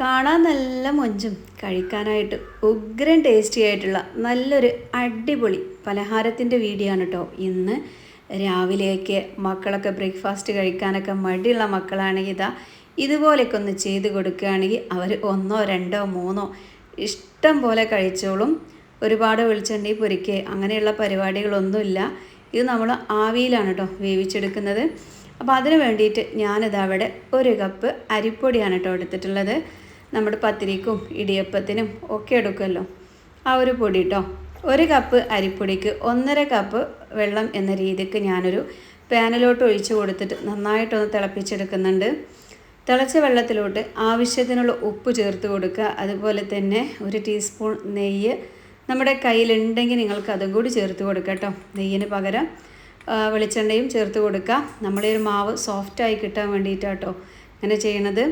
കാണാൻ നല്ല മൊഞ്ചും കഴിക്കാനായിട്ട് ഉഗ്രൻ ടേസ്റ്റി ആയിട്ടുള്ള നല്ലൊരു അടിപൊളി പലഹാരത്തിന്റെ വീഡിയോ ആണ് കേട്ടോ ഇന്ന് രാവിലെയൊക്കെ മക്കളൊക്കെ ബ്രേക്ക്ഫാസ്റ്റ് കഴിക്കാനൊക്കെ മടിയുള്ള മക്കളാണെങ്കിൽ ഇതാ ഇതുപോലെയൊക്കെ ഒന്ന് ചെയ്ത് കൊടുക്കുകയാണെങ്കിൽ അവർ ഒന്നോ രണ്ടോ മൂന്നോ ഇഷ്ടം പോലെ കഴിച്ചോളും. ഒരുപാട് വെളിച്ചെണ്ണി പൊരിക്കുക അങ്ങനെയുള്ള പരിപാടികളൊന്നുമില്ല. ഇത് നമ്മൾ ആവിയിലാണ് കേട്ടോ വേവിച്ചെടുക്കുന്നത്. അപ്പോൾ അതിന് വേണ്ടിയിട്ട് ഞാനിതവിടെ ഒരു കപ്പ് അരിപ്പൊടിയാണ് കേട്ടോ എടുത്തിട്ടുള്ളത്. നമ്മുടെ പത്തിരിക്കും ഇടിയപ്പത്തിനും ഒക്കെ എടുക്കുമല്ലോ. ആ ഒരു പൊടി കേട്ടോ ഒരു കപ്പ് അരിപ്പൊടിക്ക് ഒന്നര കപ്പ് വെള്ളം എന്ന രീതിക്ക് ഞാനൊരു പാനിലോട്ട് ഒഴിച്ചു കൊടുത്തിട്ട് നന്നായിട്ടൊന്ന് തിളപ്പിച്ചെടുക്കുന്നുണ്ട്. തിളച്ച വെള്ളത്തിലോട്ട് ആവശ്യത്തിനുള്ള ഉപ്പ് ചേർത്ത് കൊടുക്കുക. അതുപോലെ തന്നെ ഒരു ടീസ്പൂൺ നെയ്യ് നമ്മുടെ കയ്യിലുണ്ടെങ്കിൽ നിങ്ങൾക്ക് അതും കൂടി ചേർത്ത് കൊടുക്കുക കേട്ടോ നെയ്യിന് പകരം വെളിച്ചെണ്ണയും ചേർത്ത് കൊടുക്കുക. നമ്മളീ ഒരു മാവ് സോഫ്റ്റായി കിട്ടാൻ വേണ്ടിയിട്ടാട്ടോ അങ്ങനെ ചെയ്യണത്.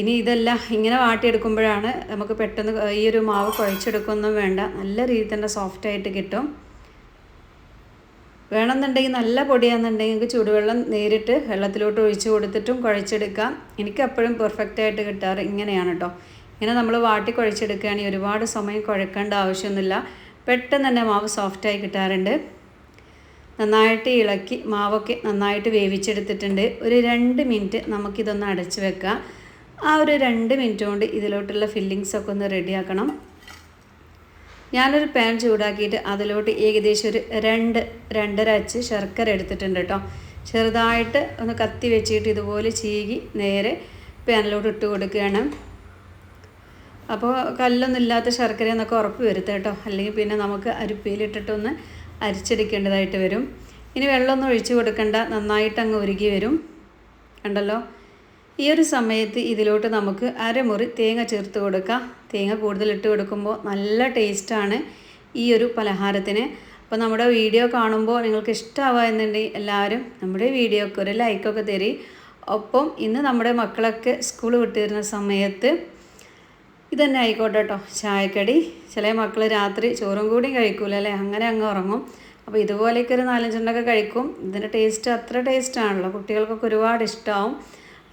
ഇനി ഇതെല്ലാം ഇങ്ങനെ വാട്ടിയെടുക്കുമ്പോഴാണ് നമുക്ക് പെട്ടെന്ന് ഈ ഒരു മാവ് കുഴച്ചെടുക്കൊന്നും വേണ്ട. നല്ല രീതിയിൽ തന്നെ സോഫ്റ്റായിട്ട് കിട്ടും. വേണമെന്നുണ്ടെങ്കിൽ നല്ല പൊടിയാണെന്നുണ്ടെങ്കിൽ നിങ്ങൾക്ക് ചൂടുവെള്ളം നേരിട്ട് വെള്ളത്തിലോട്ട് ഒഴിച്ച് കൊടുത്തിട്ടും കുഴച്ചെടുക്കാം. എനിക്ക് എപ്പോഴും പെർഫെക്റ്റ് ആയിട്ട് കിട്ടാറ് ഇങ്ങനെയാണ് കേട്ടോ ഇങ്ങനെ നമ്മൾ വാട്ടി കുഴച്ചെടുക്കുകയാണെങ്കിൽ ഒരുപാട് സമയം കുഴക്കേണ്ട ആവശ്യമൊന്നുമില്ല. പെട്ടെന്ന് തന്നെ മാവ് സോഫ്റ്റായി കിട്ടാറുണ്ട്. നന്നായിട്ട് ഇളക്കി മാവൊക്കെ നന്നായിട്ട് വേവിച്ചെടുത്തിട്ടുണ്ട്. ഒരു രണ്ട് മിനിറ്റ് നമുക്കിതൊന്ന് അടച്ചു വെക്കാം. ആ ഒരു രണ്ട് മിനിറ്റ് കൊണ്ട് ഇതിലോട്ടുള്ള ഫില്ലിങ്സൊക്കെ ഒന്ന് റെഡിയാക്കണം ഞാനൊരു പാൻ ചൂടാക്കിയിട്ട് അതിലോട്ട് ഏകദേശം ഒരു രണ്ട് രണ്ടര അച്ച് ശർക്കര എടുത്തിട്ടുണ്ട് കേട്ടോ ചെറുതായിട്ട് ഒന്ന് കത്തി വെച്ചിട്ട് ഇതുപോലെ ചീകി നേരെ പാനിലോട്ട് ഇട്ട് കൊടുക്കുകയാണ്. അപ്പോൾ കല്ലൊന്നും ഇല്ലാത്ത ശർക്കര എന്നൊക്കെ ഉറപ്പ് വരുത്തുക കേട്ടോ അല്ലെങ്കിൽ പിന്നെ നമുക്ക് അരിപ്പയിലിട്ടിട്ടൊന്ന് അരിച്ചെടുക്കേണ്ടതായിട്ട് വരും. ഇനി വെള്ളമൊന്നും ഒഴിച്ചു കൊടുക്കണ്ട. നന്നായിട്ട് അങ്ങ് ഉരുകി വരും. കണ്ടല്ലോ? ഈ ഒരു സമയത്ത് ഇതിലോട്ട് നമുക്ക് അരമുറി തേങ്ങ ചേർത്ത് കൊടുക്കാം. തേങ്ങ കൂടുതൽ ഇട്ട് കൊടുക്കുമ്പോൾ നല്ല ടേസ്റ്റാണ് ഈ ഒരു പലഹാരത്തിന്. അപ്പോൾ നമ്മുടെ വീഡിയോ കാണുമ്പോൾ നിങ്ങൾക്ക് ഇഷ്ടമാവുക എന്നുണ്ടെങ്കിൽ എല്ലാവരും നമ്മുടെ വീഡിയോക്ക് ഒരു ലൈക്കൊക്കെ തരി. ഒപ്പം ഇന്ന് നമ്മുടെ മക്കളൊക്കെ സ്കൂൾ വിട്ട് വരുന്ന സമയത്ത് ഇതന്നെ ആയിക്കോട്ടെ കേട്ടോ ചായക്കടി. ചില മക്കൾ രാത്രി ചോറും കൂടി കഴിക്കൂല അല്ലേ? അങ്ങനെ അങ്ങ് ഉറങ്ങും. അപ്പോൾ ഇതുപോലെയൊക്കെ ഒരു നാലഞ്ചെണ്ണൊക്കെ കഴിക്കും. ഇതിന്റെ ടേസ്റ്റ് അത്ര ടേസ്റ്റാണല്ലോ കുട്ടികൾക്കൊക്കെ ഒരുപാട് ഇഷ്ടമാവും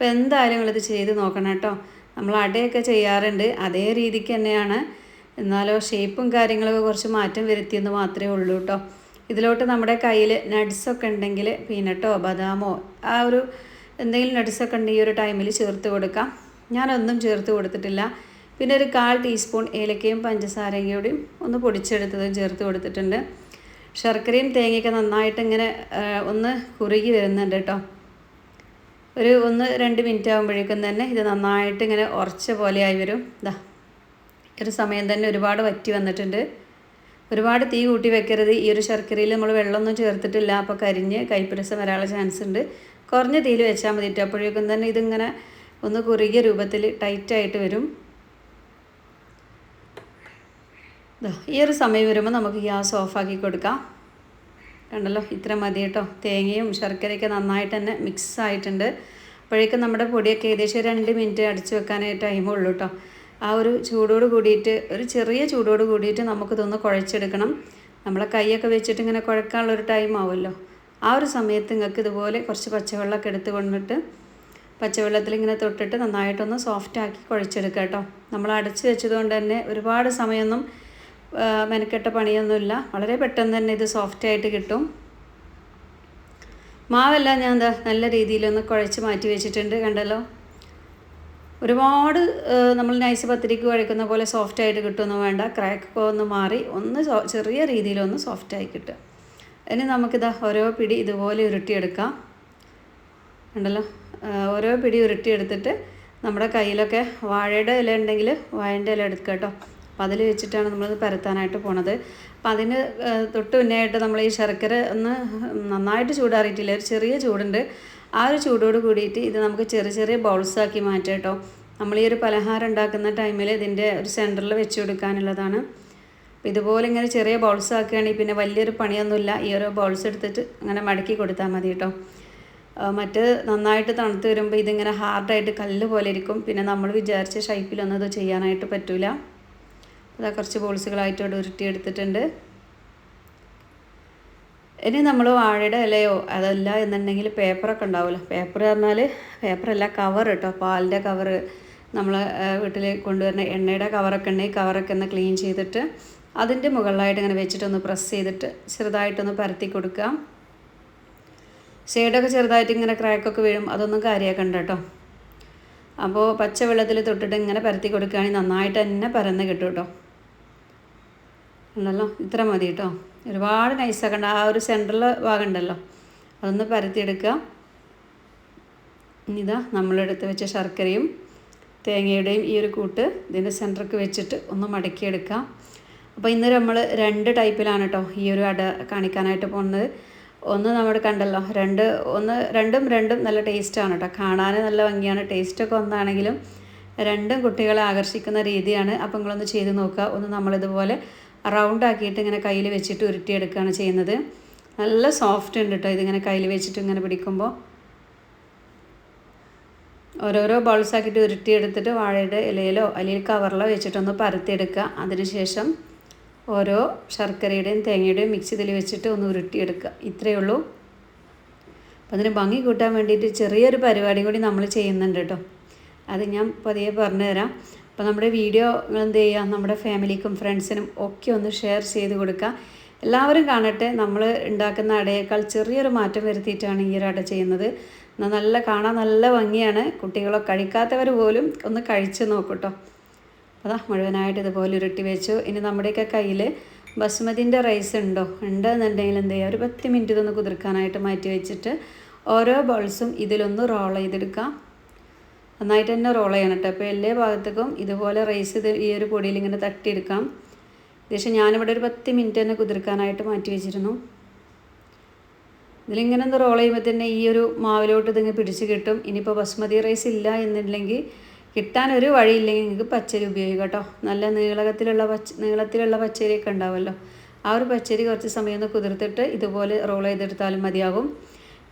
അപ്പോൾ എന്തായാലും നിങ്ങളിത് ചെയ്ത് നോക്കണം കേട്ടോ. നമ്മൾ അടയൊക്കെ ചെയ്യാറുണ്ട്. അതേ രീതിക്ക് തന്നെയാണ്. എന്നാലോ ഷേപ്പും കാര്യങ്ങളൊക്കെ കുറച്ച് മാറ്റം വരുത്തിയെന്ന് മാത്രമേ ഉള്ളൂ കേട്ടോ. ഇതിലോട്ട് നമ്മുടെ കയ്യിൽ നട്ട്സൊക്കെ ഉണ്ടെങ്കിൽ പീനട്ടോ ബദാമോ ആ ഒരു എന്തെങ്കിലും നട്ട്സൊക്കെ ഉണ്ടെങ്കിൽ ഈ ഒരു ടൈമിൽ ചേർത്ത് കൊടുക്കാം. ഞാനൊന്നും ചേർത്ത് കൊടുത്തിട്ടില്ല. പിന്നെ ഒരു കാൽ ടീസ്പൂൺ ഏലക്കയും പഞ്ചസാരയും കൂടിയും ഒന്ന് പൊടിച്ചെടുത്തതും ചേർത്ത് കൊടുത്തിട്ടുണ്ട്. ശർക്കരയും തേങ്ങയൊക്കെ നന്നായിട്ട് ഇങ്ങനെ ഒന്ന് കുറുകി വരുന്നുണ്ട് കേട്ടോ ഒരു ഒന്ന് രണ്ട് മിനിറ്റ് ആകുമ്പോഴേക്കും തന്നെ ഇത് നന്നായിട്ട് ഇങ്ങനെ ഉറച്ച പോലെയായി വരും. ഇതാ ഒരു സമയം തന്നെ ഒരുപാട് വറ്റി വന്നിട്ടുണ്ട്. ഒരുപാട് തീ കൂട്ടി വെക്കരുത്. ഈ ഒരു ശർക്കരയിൽ നമ്മൾ വെള്ളമൊന്നും ചേർത്തിട്ടില്ല. അപ്പോൾ കരിഞ്ഞ് കൈപ്പിരസം വരാനുള്ള ചാൻസ് ഉണ്ട്. കുറഞ്ഞ തീയിൽ വെച്ചാൽ മതിയിട്ട് അപ്പോഴേക്കും തന്നെ ഇതിങ്ങനെ ഒന്ന് കുറുകിയ രൂപത്തിൽ ടൈറ്റായിട്ട് വരും. ഈ ഒരു സമയം വരുമ്പോൾ നമുക്ക് ഗ്യാസ് ഓഫാക്കി കൊടുക്കാം. കണ്ടല്ലോ? ഇത്ര മതി കേട്ടോ. തേങ്ങയും ശർക്കരയൊക്കെ നന്നായിട്ട് തന്നെ മിക്സ് ആയിട്ടുണ്ട്. അപ്പോഴേക്കും നമ്മുടെ പൊടിയൊക്കെ ഏകദേശം രണ്ട് മിനിറ്റ് അടിച്ചു വെക്കാനേ ടൈമുള്ളൂ കേട്ടോ. ആ ഒരു ചൂടോട് കൂടിയിട്ട് ഒരു ചെറിയ ചൂടോട് കൂടിയിട്ട് നമുക്കിതൊന്ന് കുഴച്ചെടുക്കണം. നമ്മളെ കൈയൊക്കെ വെച്ചിട്ട് ഇങ്ങനെ കുഴക്കാനുള്ള ഒരു ടൈം ആവുമല്ലോ. ആ ഒരു സമയത്ത് നിങ്ങൾക്ക് ഇതുപോലെ കുറച്ച് പച്ചവെള്ളമൊക്കെ എടുത്ത് കൊണ്ടിട്ട് പച്ചവെള്ളത്തിൽ ഇങ്ങനെ തൊട്ടിട്ട് നന്നായിട്ടൊന്ന് സോഫ്റ്റാക്കി കുഴച്ചെടുക്കുക കേട്ടോ. നമ്മൾ അടച്ച് വെച്ചതുകൊണ്ട് തന്നെ ഒരുപാട് സമയമൊന്നും മെനക്കെട്ട പണിയൊന്നുമില്ല. വളരെ പെട്ടെന്ന് തന്നെ ഇത് സോഫ്റ്റ് ആയിട്ട് കിട്ടും. മാവെല്ലാം ഞാൻ എന്താ നല്ല രീതിയിലൊന്ന് കുഴച്ച് മാറ്റി വെച്ചിട്ടുണ്ട് കണ്ടല്ലോ? ഒരുപാട് നമ്മൾ നൈസ് പത്തിരിക്ക് കുഴക്കുന്ന പോലെ സോഫ്റ്റ് ആയിട്ട് കിട്ടുമെന്ന് വേണ്ട. ക്രാക്കൊക്കെ ഒന്ന് മാറി ഒന്ന് ചെറിയ രീതിയിലൊന്ന് സോഫ്റ്റായി കിട്ടുക ഇനി നമുക്കിതാ ഓരോ പിടി ഇതുപോലെ ഉരുട്ടിയെടുക്കാം. ഉണ്ടല്ലോ ഓരോ പിടി ഉരുട്ടിയെടുത്തിട്ട് നമ്മുടെ കയ്യിലൊക്കെ വാഴയുടെ ഇല ഉണ്ടെങ്കിൽ വാഴന്റെ ഇല എടുക്കുക കേട്ടോ. അപ്പോൾ അതിൽ വെച്ചിട്ടാണ് നമ്മളത് പരത്താനായിട്ട് പോണത്. അപ്പം അതിന് തൊട്ട് മുന്നേ ആയിട്ട് നമ്മൾ ഈ ശർക്കര ഒന്ന് നന്നായിട്ട് ചൂടാറിയിട്ടില്ല ഒരു ചെറിയ ചൂടുണ്ട്. ആ ഒരു ചൂടോട് കൂടിയിട്ട് ഇത് നമുക്ക് ചെറിയ ചെറിയ ബൗൾസാക്കി മാറ്റാം കേട്ടോ. നമ്മൾ ഈ ഒരു പലഹാരം ഉണ്ടാക്കുന്ന ടൈമിൽ ഇതിന്റെ ഒരു സെന്ററിൽ വെച്ച് കൊടുക്കാനുള്ളതാണ്. ഇതുപോലെ ഇങ്ങനെ ചെറിയ ബൗൾസ് ആക്കുകയാണെങ്കിൽ പിന്നെ വലിയൊരു പണിയൊന്നുമില്ല. ഈ ഒരു ബൗൾസ് എടുത്തിട്ട് അങ്ങനെ മടക്കി കൊടുത്താൽ മതി കേട്ടോ. മറ്റ് നന്നായിട്ട് തണുത്ത് വരുമ്പോൾ ഇതിങ്ങനെ ഹാർഡായിട്ട് കല്ല് പോലെ ഇരിക്കും. പിന്നെ നമ്മൾ വിചാരിച്ച ഷൈപ്പിലൊന്നും ഇത് ചെയ്യാനായിട്ട് പറ്റില്ല അതാ കുറച്ച് ബോൾസുകളായിട്ട് ഇവിടെ ഉരുട്ടിയെടുത്തിട്ടുണ്ട്. ഇനി നമ്മൾ വാഴയുടെ ഇലയോ അതല്ല എന്നുണ്ടെങ്കിൽ പേപ്പറൊക്കെ ഉണ്ടാവുമല്ലോ. പേപ്പർ പറഞ്ഞാൽ പേപ്പറല്ല കവർ കേട്ടോ. പാലിന്റെ കവർ നമ്മൾ വീട്ടിൽ കൊണ്ടുവരുന്ന എണ്ണയുടെ കവറൊക്കെ ഉണ്ടെങ്കിൽ കവറൊക്കെ ഒന്ന് ക്ലീൻ ചെയ്തിട്ട് അതിന്റെ മുകളിലായിട്ട് ഇങ്ങനെ വെച്ചിട്ടൊന്ന് പ്രസ് ചെയ്തിട്ട് ചെറുതായിട്ടൊന്ന് പരത്തി കൊടുക്കുക. ഷെയ്ഡൊക്കെ ചെറുതായിട്ട് ഇങ്ങനെ ക്രാക്കൊക്കെ വീഴും. അതൊന്നും കാര്യമാക്കണ്ട കേട്ടോ. അപ്പോൾ പച്ച വെള്ളത്തിൽ തൊട്ടിട്ട് ഇങ്ങനെ പരത്തി കൊടുക്കുകയാണെങ്കിൽ നന്നായിട്ട് തന്നെ പരന്ന് കിട്ടും കേട്ടോ. ഉണ്ടല്ലോ? ഇത്ര മതി കേട്ടോ. ഒരുപാട് നൈസാക്കണ്ട ആ ഒരു സെൻട്രൽ ഭാഗം ഉണ്ടല്ലോ. അതൊന്ന് പരത്തിയെടുക്കുക. ഇനിതാ നമ്മളെടുത്ത് വെച്ച ശർക്കരയും തേങ്ങയുടെയും ഈ ഒരു കൂട്ട് ഇതിന്റെ സെന്ററിക്ക് വെച്ചിട്ട് ഒന്ന് മടക്കിയെടുക്കാം അപ്പോൾ ഇന്ന് നമ്മൾ രണ്ട് ടൈപ്പിലാണ് കേട്ടോ ഈ ഒരു അട കാണിക്കാനായിട്ട് പോകുന്നത്. ഒന്ന് നമ്മൾ കണ്ടല്ലോ രണ്ട് ഒന്ന് രണ്ടും രണ്ടും നല്ല ടേസ്റ്റാണ് കേട്ടോ. കാണാൻ നല്ല ഭംഗിയാണ്. ടേസ്റ്റൊക്കെ ഒന്നാണെങ്കിലും രണ്ടും കുട്ടികളെ ആകർഷിക്കുന്ന രീതിയാണ്. അപ്പോൾ നിങ്ങളൊന്ന് ചെയ്ത് നോക്കുക. ഒന്ന് നമ്മളിതുപോലെ റൗണ്ട് ആക്കിയിട്ട് ഇങ്ങനെ കയ്യിൽ വെച്ചിട്ട് ഉരുട്ടിയെടുക്കുകയാണ് ചെയ്യുന്നത്. നല്ല സോഫ്റ്റ് ഉണ്ട് കേട്ടോ ഇതിങ്ങനെ കയ്യിൽ വെച്ചിട്ട് ഇങ്ങനെ പിടിക്കുമ്പോൾ ഓരോരോ ബൗൾസ് ആക്കിയിട്ട് ഉരുട്ടിയെടുത്തിട്ട് വാഴയുടെ ഇലയിലോ അല്ലെങ്കിൽ കവറിലോ വെച്ചിട്ടൊന്ന് പരത്തിയെടുക്കുക. അതിനുശേഷം ഓരോ ശർക്കരയുടെയും തേങ്ങയുടെയും മിക്സ് ഇതിൽ വെച്ചിട്ട് ഒന്ന് ഉരുട്ടിയെടുക്കുക. ഇത്രയേ ഉള്ളൂ. അപ്പം അതിന് ഭംഗി കൂട്ടാൻ വേണ്ടിയിട്ട് ചെറിയൊരു പരിപാടി കൂടി നമ്മൾ ചെയ്യുന്നുണ്ട് കേട്ടോ അത് ഞാൻ പതിയെ പറഞ്ഞു തരാം അപ്പോൾ നമ്മുടെ വീഡിയോ എന്ത് ചെയ്യുക നമ്മുടെ ഫാമിലിക്കും ഫ്രണ്ട്സിനും ഒക്കെ ഒന്ന് ഷെയർ ചെയ്ത് കൊടുക്കുക. എല്ലാവരും കാണട്ടെ നമ്മൾ ഉണ്ടാക്കുന്ന അടയേക്കാൾ ചെറിയൊരു മാറ്റം വരുത്തിയിട്ടാണ് ഈ ഒരു അട ചെയ്യുന്നത്. നല്ല കാണാൻ നല്ല ഭംഗിയാണ്. കുട്ടികളോ കഴിക്കാത്തവർ പോലും ഒന്ന് കഴിച്ച് നോക്കൂട്ടോ അതാ മുഴുവനായിട്ട് ഇതുപോലെ ഉരുട്ടി വെച്ചു. ഇനി നമ്മുടെയൊക്കെ കയ്യിൽ ബസ്മതിന്റെ റൈസ് ഉണ്ടോ? ഉണ്ടെന്നുണ്ടെങ്കിൽ എന്ത് ചെയ്യുക ഒരു പത്ത് മിനിറ്റ് ഇതൊന്ന് കുതിർക്കാനായിട്ട് മാറ്റി വെച്ചിട്ട് ഓരോ ബോൾസും ഇതിലൊന്ന് റോൾ ചെയ്തെടുക്കാം നന്നായിട്ട് തന്നെ റോൾ ചെയ്യണം കേട്ടോ അപ്പോൾ എല്ലാ ഭാഗത്തേക്കും ഇതുപോലെ റൈസ് ഇത് ഈ ഒരു പൊടിയിൽ ഇങ്ങനെ തട്ടിയെടുക്കാം. ഏകദേശം ഞാനിവിടെ ഒരു പത്ത് മിനിറ്റ് തന്നെ കുതിർക്കാനായിട്ട് മാറ്റി വെച്ചിരുന്നു. ഇതിലിങ്ങനെ ഒന്ന് റോൾ ചെയ്യുമ്പോൾ തന്നെ ഈ ഒരു മാവിലോട്ട് ഇതിങ്ങനെ പിടിച്ച് കിട്ടും. ഇനിയിപ്പോൾ ബസ്മതി റൈസ് ഇല്ല എന്നുണ്ടെങ്കിൽ കിട്ടാൻ ഒരു വഴിയില്ലെങ്കിൽ നിങ്ങൾക്ക് പച്ചരി ഉപയോഗിക്കാം കേട്ടോ നല്ല നീളകത്തിലുള്ള പച്ച നീളത്തിലുള്ള പച്ചരിയൊക്കെ ഉണ്ടാവുമല്ലോ ആ ഒരു പച്ചരി കുറച്ച് സമയം ഒന്ന് കുതിർത്തിട്ട് ഇതുപോലെ റോൾ ചെയ്തെടുത്താലും മതിയാകും.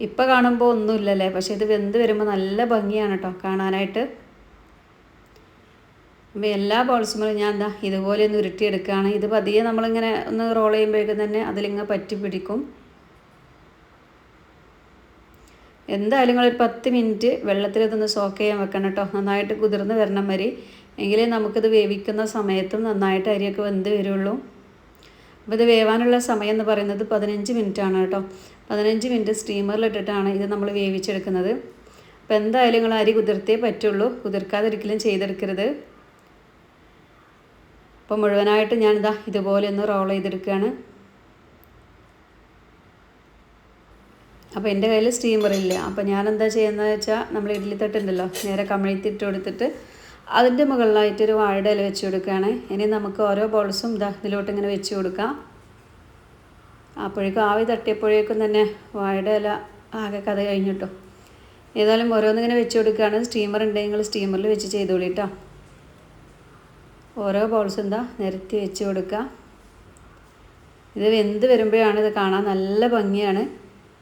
ഇപ്പം കാണുമ്പോൾ ഒന്നുമില്ലല്ലേ? പക്ഷേ ഇത് വെന്ത് വരുമ്പോൾ നല്ല ഭംഗിയാണ് കേട്ടോ കാണാനായിട്ട്. അപ്പോൾ എല്ലാ ബോൾസും ഞാൻ എന്താ ഇതുപോലെ ഒന്ന് ഉരുട്ടിയെടുക്കുകയാണ്. ഇത് പതിയെ നമ്മളിങ്ങനെ ഒന്ന് റോൾ ചെയ്യുമ്പോഴേക്കും തന്നെ അതിലിങ്ങനെ പറ്റി പിടിക്കും. എന്തായാലും നിങ്ങളൊരു പത്ത് മിനിറ്റ് വെള്ളത്തിൽ ഇതൊന്ന് സോക്ക് ചെയ്യാൻ വെക്കണം കേട്ടോ നന്നായിട്ട് കുതിർന്ന് വരണം വരെ. എങ്കിലേ നമുക്കിത് വേവിക്കുന്ന സമയത്തും നന്നായിട്ട് അരിയൊക്കെ വെന്ത് വരുള്ളൂ. അപ്പോൾ ഇത് വേവാനുള്ള സമയം എന്ന് പറയുന്നത് പതിനഞ്ച് മിനിറ്റ് ആണ് കേട്ടോ. പതിനഞ്ച് മിനിറ്റ് സ്റ്റീമറിലിട്ടിട്ടാണ് ഇത് നമ്മൾ വേവിച്ചെടുക്കുന്നത്. അപ്പോൾ എന്തായാലും നിങ്ങൾ അരി കുതിർത്തേ പറ്റുള്ളൂ. കുതിർക്കാതിരിക്കലും ചെയ്തെടുക്കരുത്. അപ്പോൾ മുഴുവനായിട്ട് ഞാനിതാ ഇതുപോലെ ഒന്ന് റോൾ ചെയ്തെടുക്കുകയാണ്. അപ്പോൾ എന്റെ കയ്യിൽ സ്റ്റീമറില്ല അപ്പോൾ ഞാൻ എന്താ ചെയ്യുന്നത് വെച്ചാൽ നമ്മൾ ഇഡ്ഡലി തട്ടുണ്ടല്ലോ നേരെ കമഴ്ത്തിട്ട് കൊടുത്തിട്ട് അതിന്റെ മുകളിലായിട്ട് ഒരു വാഴയുടെ ഇല വെച്ച് കൊടുക്കുകയാണ്. ഇനി നമുക്ക് ഓരോ ബോൾസും ഇതാ ഇതിലോട്ട് ഇങ്ങനെ വെച്ച് കൊടുക്കാം. അപ്പോഴേക്കും ആവി തട്ടിയപ്പോഴേക്കും തന്നെ വാഴയുടെ ഇല ആകെ കഥ കഴിഞ്ഞിട്ടോ ഏതായാലും ഓരോന്നിങ്ങനെ വെച്ച് കൊടുക്കുകയാണ്. സ്റ്റീമർ ഉണ്ടെങ്കിൽ നിങ്ങൾ സ്റ്റീമറിൽ വെച്ച് ചെയ്തോളി കേട്ടോ ഓരോ ബോൾസും എന്താ നിരത്തി വെച്ച് കൊടുക്കുക ഇത് വെന്ത് വരുമ്പോഴാണ് ഇത് കാണാൻ നല്ല ഭംഗിയാണ്.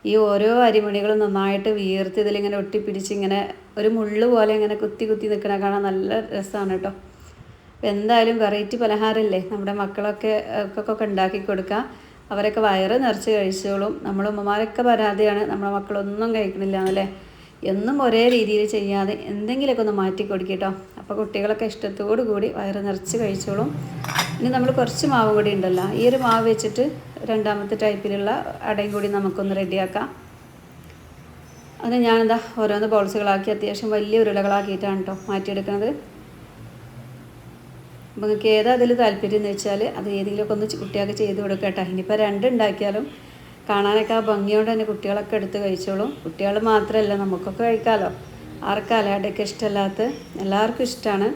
ഈ ഓരോ അരിമണികളും നന്നായിട്ട് വീർത്ത് ഇതിലിങ്ങനെ ഒട്ടിപ്പിടിച്ച് ഇങ്ങനെ ഒരു മുള്ള് പോലെ ഇങ്ങനെ കുത്തി കുത്തി നിൽക്കണ കാണാൻ നല്ല രസമാണ് കേട്ടോ അപ്പോൾ എന്തായാലും വെറൈറ്റി പലഹാരമല്ലേ നമ്മുടെ മക്കളൊക്കെ ഒക്കെ ഉണ്ടാക്കി കൊടുക്കുക അവരൊക്കെ വയറ് നിറച്ച് കഴിച്ചോളും. നമ്മൾ ഉമ്മമാരൊക്കെ പരാതിയാണ്. നമ്മുടെ മക്കളൊന്നും കഴിക്കണില്ല എന്നല്ലേ എന്നും ഒരേ രീതിയിൽ ചെയ്യാതെ എന്തെങ്കിലുമൊക്കെ ഒന്ന് മാറ്റി കൊടുക്കട്ടോ അപ്പോൾ കുട്ടികളൊക്കെ ഇഷ്ടത്തോടു കൂടി വയറ് നിറച്ച് കഴിച്ചോളും. ഇനി നമ്മൾ കുറച്ച് മാവ് കൂടി ഉണ്ടല്ലോ. ഈ ഒരു മാവ് വെച്ചിട്ട് രണ്ടാമത്തെ ടൈപ്പിലുള്ള അടയും കൂടി നമുക്കൊന്ന് റെഡിയാക്കാം അത് ഞാനെന്താ ഓരോന്ന് ബോൾസുകളാക്കി അത്യാവശ്യം വലിയ ഉരുളകളാക്കിയിട്ടാണ് കേട്ടോ മാറ്റിയെടുക്കുന്നത് അപ്പോൾ നിങ്ങൾക്ക് ഏതാ അതിൽ താല്പര്യം എന്ന് വെച്ചാൽ അത് ഏതെങ്കിലുമൊക്കെ ഒന്ന് കുട്ടികൾക്ക് ചെയ്ത് കൊടുക്കട്ടെ ഇനിയിപ്പോൾ രണ്ടുണ്ടാക്കിയാലും കാണാനൊക്കെ ആ ഭംഗിയോടെ തന്നെ കുട്ടികളൊക്കെ എടുത്ത് കഴിച്ചോളും. കുട്ടികൾ മാത്രമല്ല നമുക്കൊക്കെ കഴിക്കാമല്ലോ ആർക്കാലോ അടയൊക്കെ ഇഷ്ടമല്ലാത്ത എല്ലാവർക്കും ഇഷ്ടമാണ്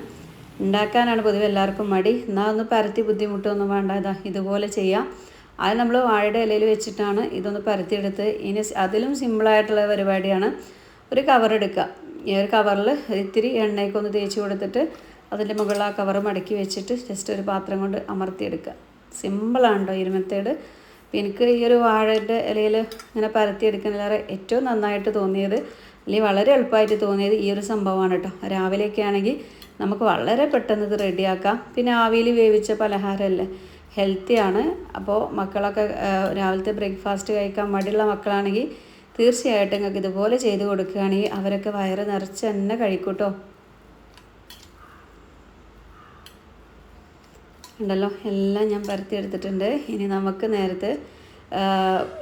ഉണ്ടാക്കാനാണ് പൊതുവെ എല്ലാവർക്കും മടി. എന്നാൽ ഒന്ന് പരത്തി ബുദ്ധിമുട്ടൊന്നും വേണ്ട. ഇതാ ഇതുപോലെ ചെയ്യാം. അത് നമ്മൾ വാഴയുടെ ഇലയിൽ വെച്ചിട്ടാണ് ഇതൊന്ന് പരത്തിയെടുത്ത് ഇനി അതിലും സിമ്പിളായിട്ടുള്ള പരിപാടിയാണ് ഒരു കവർ എടുക്കുക. ഈ ഒരു കവറിൽ ഇത്തിരി എണ്ണയൊക്കെ ഒന്ന് തേച്ച് കൊടുത്തിട്ട് അതിന്റെ മുകളിൽ ആ കവർ മടക്കി വെച്ചിട്ട് ജസ്റ്റ് ഒരു പാത്രം കൊണ്ട് അമർത്തിയെടുക്കുക. സിമ്പിളാണല്ലോ ഈ മെത്തേഡ് എനിക്ക് ഈ ഒരു വാഴയുടെ ഇലയിൽ ഇങ്ങനെ പരത്തിയെടുക്കുന്നതിലേറെ ഏറ്റവും നന്നായിട്ട് തോന്നിയത് അല്ലെങ്കിൽ വളരെ എളുപ്പമായിട്ട് തോന്നിയത് ഈ ഒരു സംഭവമാണ് കേട്ടോ രാവിലെയൊക്കെ ആണെങ്കിൽ നമുക്ക് വളരെ പെട്ടെന്ന് ഇത് റെഡിയാക്കാം പിന്നെ ആവിയിൽ വേവിച്ച പലഹാരമല്ലേ? ഹെൽത്തിയാണ്. അപ്പോൾ മക്കളൊക്കെ രാവിലത്തെ ബ്രേക്ക്ഫാസ്റ്റ് കഴിക്കാൻ മടിയുള്ള മക്കളാണെങ്കിൽ തീർച്ചയായിട്ടും നിങ്ങൾക്ക് ഇതുപോലെ ചെയ്ത് കൊടുക്കുകയാണെങ്കിൽ അവരൊക്കെ വയറ് നിറച്ച് തന്നെ കഴിക്കൂട്ടോ. ഉണ്ടല്ലോ? എല്ലാം ഞാൻ പരത്തി എടുത്തിട്ടുണ്ട്. ഇനി നമുക്ക് നേരത്തെ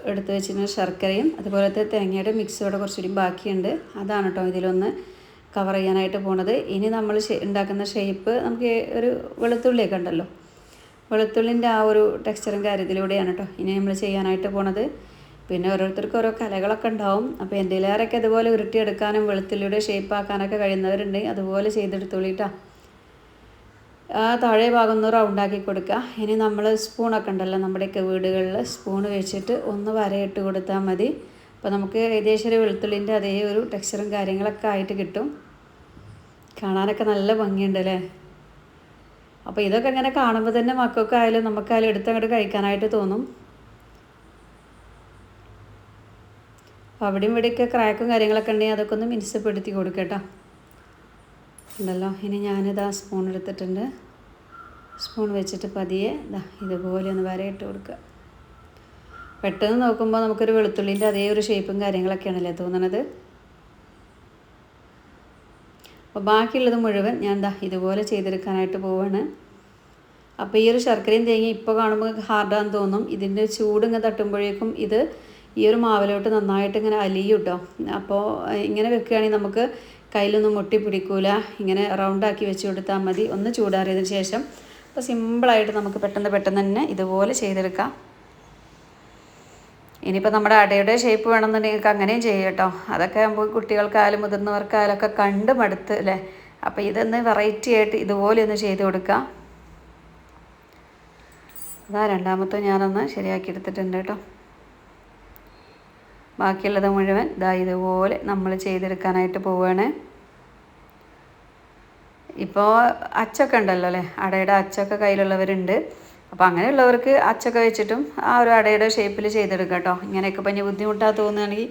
എടുത്ത് വെച്ചിരുന്ന ശർക്കരയും അതുപോലത്തെ തേങ്ങയുടെ മിക്സോടെ കുറച്ചുകൂടി ബാക്കിയുണ്ട്. അതാണ് കേട്ടോ ഇതിലൊന്ന് കവർ ചെയ്യാനായിട്ട് പോണത്. ഇനി നമ്മൾ ഉണ്ടാക്കുന്ന ഷേപ്പ് നമുക്ക് ഒരു വെളുത്തുള്ളിയൊക്കെ ഉണ്ടല്ലോ? വെളുത്തുള്ളിന്റെ ആ ഒരു ടെക്സ്ചറും കാര്യത്തിലൂടെയാണ് കേട്ടോ ഇനി നമ്മൾ ചെയ്യാനായിട്ട് പോണത്. പിന്നെ ഓരോരുത്തർക്കും ഓരോ കലകളൊക്കെ ഉണ്ടാവും. അപ്പോൾ എല്ലാവരൊക്കെ അതുപോലെ ഉരുട്ടിയെടുക്കാനും വെളുത്തുള്ളിയുടെ ഷേപ്പ് ആക്കാനൊക്കെ കഴിയുന്നവരുണ്ട്. അതുപോലെ ചെയ്തെടുത്തോളിട്ടാ. ആ താഴെ ഭാഗം ഒന്ന് റൗണ്ടാക്കി കൊടുക്കുക ഇനി നമ്മൾ സ്പൂണൊക്കെ ഉണ്ടല്ലോ നമ്മുടെയൊക്കെ വീടുകളിൽ സ്പൂൺ വെച്ചിട്ട് ഒന്ന് വരയിട്ട് കൊടുത്താൽ മതി. അപ്പോൾ നമുക്ക് ഏകദേശം ഒരു വെളുത്തുള്ളിന്റെ അതേ ഒരു ടെക്സ്ചറും കാര്യങ്ങളൊക്കെ ആയിട്ട് കിട്ടും. കാണാനൊക്കെ നല്ല ഭംഗിയുണ്ട് അല്ലേ അപ്പോൾ ഇതൊക്കെ ഇങ്ങനെ കാണുമ്പോൾ തന്നെ മക്കൾക്കായാലും നമുക്കായാലും എടുത്തങ്ങോട്ട് കഴിക്കാനായിട്ട് തോന്നും. അവിടെയും ഇവിടെയൊക്കെ ക്രാക്കും കാര്യങ്ങളൊക്കെ ഉണ്ടെങ്കിൽ അതൊക്കെ ഒന്ന് മിനുസപ്പെടുത്തി കൊടുക്കട്ടോ. ഉണ്ടല്ലോ ഇനി ഞാനിതാ സ്പൂൺ എടുത്തിട്ടുണ്ട്. സ്പൂൺ വെച്ചിട്ട് പതിയെ ഇതാ ഇതുപോലെ ഒന്ന് വരയിട്ട് കൊടുക്കുക. പെട്ടെന്ന് നോക്കുമ്പോൾ നമുക്കൊരു വെളുത്തുള്ളിന്റെ അതേ ഒരു ഷേപ്പും കാര്യങ്ങളൊക്കെയാണല്ലേ തോന്നണത്. അപ്പോൾ ബാക്കിയുള്ളത് മുഴുവൻ ഞാൻ ദാ ഇതുപോലെ ചെയ്തെടുക്കാനായിട്ട് പോവാണ്. അപ്പോൾ ഈ ഒരു ശർക്കരയും തേങ്ങ ഇപ്പോൾ കാണുമ്പോൾ ഹാർഡാന്ന് തോന്നും. ഇതിന്റെ ചൂട് ഇങ്ങനെ തട്ടുമ്പോഴേക്കും ഇത് ഈ ഒരു മാവിലോട്ട് നന്നായിട്ട് ഇങ്ങനെ അലിയും കേട്ടോ അപ്പോൾ ഇങ്ങനെ വെക്കുകയാണെങ്കിൽ നമുക്ക് കയ്യിലൊന്നും മുട്ടി പിടിക്കൂല. ഇങ്ങനെ റൗണ്ടാക്കി വെച്ച് കൊടുത്താൽ മതി. ഒന്ന് ചൂടാറിയതിന് ശേഷം. അപ്പോൾ സിമ്പിളായിട്ട് നമുക്ക് പെട്ടെന്ന് പെട്ടെന്ന് തന്നെ ഇതുപോലെ ചെയ്തെടുക്കാം. ഇനിയിപ്പോൾ നമ്മുടെ അടയുടെ ഷേപ്പ് വേണമെന്നുണ്ടെങ്കിൽ അങ്ങനെയും ചെയ്യാം കേട്ടോ. അതൊക്കെ ആകുമ്പോൾ കുട്ടികൾക്കായാലും മുതിർന്നവർക്കായാലും ഒക്കെ കണ്ട് മടുത്ത് അല്ലേ? അപ്പോൾ ഇതൊന്ന് വെറൈറ്റി ആയിട്ട് ഇതുപോലെ ഒന്ന് ചെയ്ത് കൊടുക്കാം. അതാ രണ്ടാമത്തെ ഞാനൊന്ന് ശരിയാക്കി എടുത്തിട്ടുണ്ട് കേട്ടോ. ബാക്കിയുള്ളത് മുഴുവൻ ഇതാ ഇതുപോലെ നമ്മൾ ചെയ്തെടുക്കാനായിട്ട് പോവുകയാണ് ഇപ്പോൾ അച്ചൊക്കെ ഉണ്ടല്ലോ അല്ലേ? അടയുടെ അച്ചൊക്കെ കയ്യിലുള്ളവരുണ്ട്. അപ്പോൾ അങ്ങനെയുള്ളവർക്ക് അച്ചൊക്കെ വെച്ചിട്ടും ആ ഒരു അടയുടെ ഷേപ്പിൽ ചെയ്തെടുക്കാം കേട്ടോ. ഇങ്ങനെയൊക്കെ ഇപ്പം ബുദ്ധിമുട്ടാണ് ബുദ്ധിമുട്ടാ തോന്നുകയാണെങ്കിൽ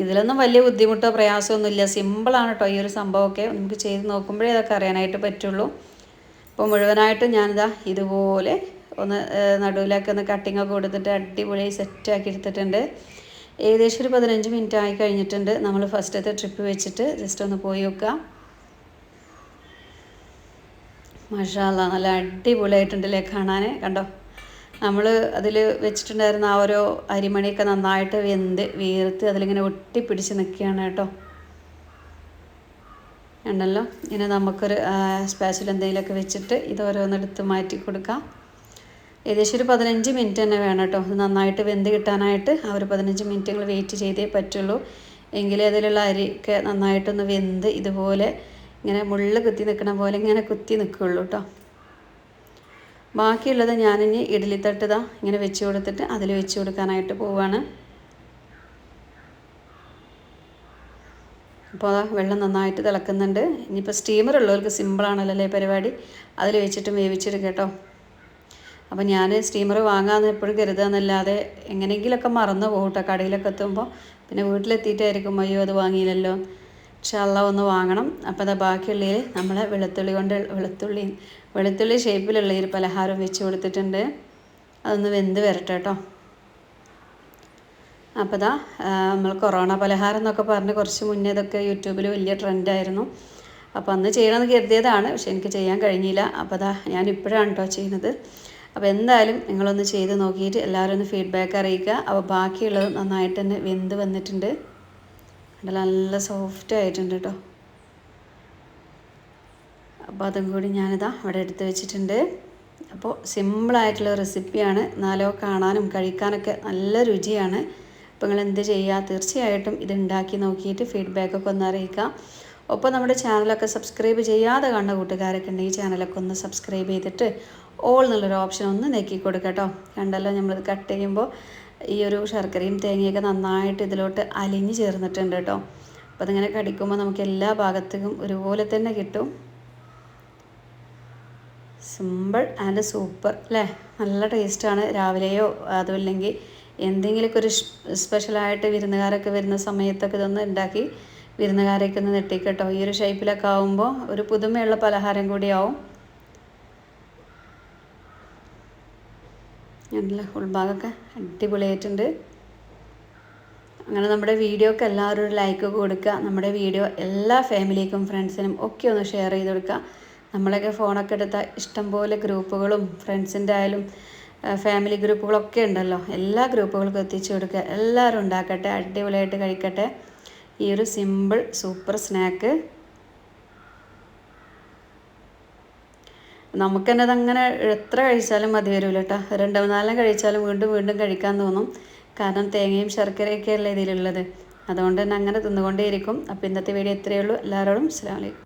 ഇതിലൊന്നും വലിയ ബുദ്ധിമുട്ടോ പ്രയാസമൊന്നുമില്ല സിമ്പിളാണ് കേട്ടോ ഈ ഒരു സംഭവമൊക്കെ. നമുക്ക് ചെയ്ത് നോക്കുമ്പോഴേ അതൊക്കെ അറിയാനായിട്ട് പറ്റുള്ളൂ. അപ്പോൾ മുഴുവനായിട്ട് ഞാനിതാ ഇതുപോലെ ഒന്ന് നടുവിലൊക്കെ ഒന്ന് കട്ടിങ്ങൊക്കെ കൊടുത്തിട്ട് അടിപൊളിയായി സെറ്റാക്കി എടുത്തിട്ടുണ്ട്. ഏകദേശം ഒരു പതിനഞ്ച് മിനിറ്റ് ആയി കഴിഞ്ഞിട്ടുണ്ട്. നമ്മൾ ഫസ്റ്റത്തെ ട്രിപ്പ് വെച്ചിട്ട് ജസ്റ്റ് ഒന്ന് പോയി നോക്കാം. മഷാല്ല നല്ല അടിപൊളിയായിട്ടുണ്ടല്ലേ കാണാൻ കണ്ടോ? നമ്മൾ അതിൽ വെച്ചിട്ടുണ്ടായിരുന്ന ആ ഓരോ അരിമണിയൊക്കെ നന്നായിട്ട് വെന്ത് വീർത്ത് അതിലിങ്ങനെ ഒട്ടിപ്പിടിച്ച് നിൽക്കുകയാണ് കേട്ടോ. ഉണ്ടല്ലോ ഇനി നമുക്കൊരു സ്പെഷ്യൽ എന്തെങ്കിലുമൊക്കെ വെച്ചിട്ട് ഇത് ഓരോന്നെടുത്ത് മാറ്റി കൊടുക്കാം. ഏകദേശം ഒരു പതിനഞ്ച് മിനിറ്റ് തന്നെ വേണം കേട്ടോ. ഇത് നന്നായിട്ട് വെന്ത് കിട്ടാനായിട്ട് ആ ഒരു പതിനഞ്ച് മിനിറ്റ് നിങ്ങൾ വെയിറ്റ് ചെയ്തേ പറ്റുള്ളൂ. എങ്കിലേ അതിലുള്ള അരിയൊക്കെ നന്നായിട്ടൊന്ന് വെന്ത് ഇതുപോലെ ഇങ്ങനെ മുള്ള് കുത്തി നിൽക്കണ പോലെ ഇങ്ങനെ കുത്തി നിൽക്കുകയുള്ളൂ കേട്ടോ ബാക്കിയുള്ളത് ഞാനിനി ഇഡ്ഡലി തട്ടുതാ ഇങ്ങനെ വെച്ച് കൊടുത്തിട്ട് അതിൽ വെച്ച് കൊടുക്കാനായിട്ട് പോവുകയാണ് അപ്പോൾ വെള്ളം നന്നായിട്ട് തിളക്കുന്നുണ്ട്. ഇനിയിപ്പോൾ സ്റ്റീമർ ഉള്ളവർക്ക് സിമ്പിളാണല്ലോ അല്ലേ പരിപാടി? അതിൽ വെച്ചിട്ടും വേവിച്ചെടുക്കുക കേട്ടോ അപ്പോൾ ഞാൻ സ്റ്റീമർ വാങ്ങാമെന്ന് എപ്പോഴും കരുതാന്നല്ലാതെ എങ്ങനെയെങ്കിലുമൊക്കെ മറന്നു പോകും കേട്ടോ കടയിലൊക്കെ എത്തുമ്പോൾ പിന്നെ വീട്ടിലെത്തിയിട്ടായിരിക്കും അയ്യോ അത് വാങ്ങിയില്ലല്ലോ. അല്ല ഒന്ന് വാങ്ങണം. അപ്പോൾ അതാ ബാക്കിയുള്ളതിൽ നമ്മൾ വെളുത്തുള്ളി കൊണ്ട് വെളുത്തുള്ളി വെളുത്തുള്ളി ഷേപ്പിലുള്ള ഒരു പലഹാരം വെച്ച് കൊടുത്തിട്ടുണ്ട്. അതൊന്ന് വെന്ത് വരട്ടെ കേട്ടോ അപ്പോൾ ദാ നമ്മൾ കൊറോണ പലഹാരം എന്നൊക്കെ പറഞ്ഞ് കുറച്ച് മുന്നേ ഇതൊക്കെ യൂട്യൂബിൽ വലിയ ട്രെൻഡായിരുന്നു അപ്പോൾ അന്ന് ചെയ്യണമെന്ന് കരുതിയതാണ് പക്ഷെ എനിക്ക് ചെയ്യാൻ കഴിഞ്ഞില്ല. അപ്പോൾ ദാ ഞാൻ ഇപ്പോഴാണ് കേട്ടോ ചെയ്യുന്നത്. അപ്പോൾ എന്തായാലും നിങ്ങളൊന്ന് ചെയ്ത് നോക്കിയിട്ട് എല്ലാവരും ഒന്ന് ഫീഡ്ബാക്ക് അറിയിക്കുക. അപ്പോൾ ബാക്കിയുള്ളത് നന്നായിട്ട് തന്നെ വെന്ത് വന്നിട്ടുണ്ട്. കണ്ടല്ലോ നല്ല സോഫ്റ്റ് ആയിട്ടുണ്ട് കേട്ടോ അപ്പോൾ അതും കൂടി ഞാനിതാ അവിടെ എടുത്ത് വെച്ചിട്ടുണ്ട്. അപ്പോൾ സിമ്പിളായിട്ടുള്ള റെസിപ്പിയാണ് എന്നാലോ കാണാനും കഴിക്കാനൊക്കെ നല്ല രുചിയാണ്. അപ്പോൾ നിങ്ങൾ എന്ത് ചെയ്യുക തീർച്ചയായിട്ടും ഇത് ഉണ്ടാക്കി നോക്കിയിട്ട് ഫീഡ്ബാക്കൊക്കെ ഒന്ന് അറിയിക്കാം. ഒപ്പം നമ്മുടെ ചാനലൊക്കെ സബ്സ്ക്രൈബ് ചെയ്യാതെ കാണുന്ന കൂട്ടുകാരൊക്കെ ഉണ്ടെങ്കിൽ ചാനലൊക്കെ ഒന്ന് സബ്സ്ക്രൈബ് ചെയ്തിട്ട് ഓൾ എന്നുള്ളൊരു ഓപ്ഷൻ ഒന്ന് നെക്കി കൊടുക്കാം കേട്ടോ കണ്ടല്ലോ നമ്മളിത് കട്ട് ചെയ്യുമ്പോൾ ഈ ഒരു ശർക്കരയും തേങ്ങയൊക്കെ നന്നായിട്ട് ഇതിലോട്ട് അലിഞ്ഞു ചേർന്നിട്ടുണ്ട് കേട്ടോ. അപ്പോൾ അതിങ്ങനെ കടിക്കുമ്പോൾ നമുക്ക് എല്ലാ ഭാഗത്തേക്കും ഒരുപോലെ തന്നെ കിട്ടും. സിമ്പിൾ ആൻഡ് സൂപ്പർ അല്ലേ? നല്ല ടേസ്റ്റാണ് രാവിലെയോ അതുമില്ലെങ്കിൽ എന്തെങ്കിലുമൊക്കെ ഒരു സ്പെഷ്യലായിട്ട് വിരുന്നുകാരൊക്കെ വരുന്ന സമയത്തൊക്കെ ഇതൊന്ന് ഉണ്ടാക്കി വിരുന്നുകാരൊക്കെ ഒന്ന് നെട്ടിക്കട്ടോ ഈ ഒരു ഷേപ്പിലൊക്കെ ആവുമ്പോൾ ഒരു പുതുമയുള്ള പലഹാരം കൂടിയാവും നല്ല ഉൾഭാഗമൊക്കെ അടിപൊളിയായിട്ടുണ്ട്. അങ്ങനെ നമ്മുടെ വീഡിയോക്ക് എല്ലാവരും ഒരു ലൈക്ക് കൊടുക്കുക. നമ്മുടെ വീഡിയോ എല്ലാ ഫാമിലിക്കും ഫ്രണ്ട്സിനും ഒക്കെ ഒന്ന് ഷെയർ ചെയ്ത് കൊടുക്കുക. നമ്മളൊക്കെ ഫോണൊക്കെ എടുത്താൽ ഇഷ്ടംപോലെ ഗ്രൂപ്പുകളും ഫ്രണ്ട്സിന്റെ ആയാലും ഫാമിലി ഗ്രൂപ്പുകളൊക്കെ ഉണ്ടല്ലോ. എല്ലാ ഗ്രൂപ്പുകൾക്കും എത്തിച്ചു കൊടുക്കുക. എല്ലാവരും ഉണ്ടാക്കട്ടെ അടിപൊളിയായിട്ട് കഴിക്കട്ടെ. ഈ ഒരു സിമ്പിൾ സൂപ്പർ സ്നാക്ക് നമുക്ക് തന്നെ അതങ്ങനെ എത്ര കഴിച്ചാലും മതി വരില്ല കേട്ടോ രണ്ട് മൂന്നാലും കഴിച്ചാലും വീണ്ടും വീണ്ടും കഴിക്കാൻ തോന്നും. കാരണം തേങ്ങയും ശർക്കരയൊക്കെ അല്ലേ ഇതിലുള്ളത്. അതുകൊണ്ട് തന്നെ അങ്ങനെ തിന്നുകൊണ്ടേയിരിക്കും. അപ്പോൾ ഇന്നത്തെ വീഡിയോ ഇത്രയേ ഉള്ളൂ. എല്ലാവരോടും അസ്സാം വലൈക്കും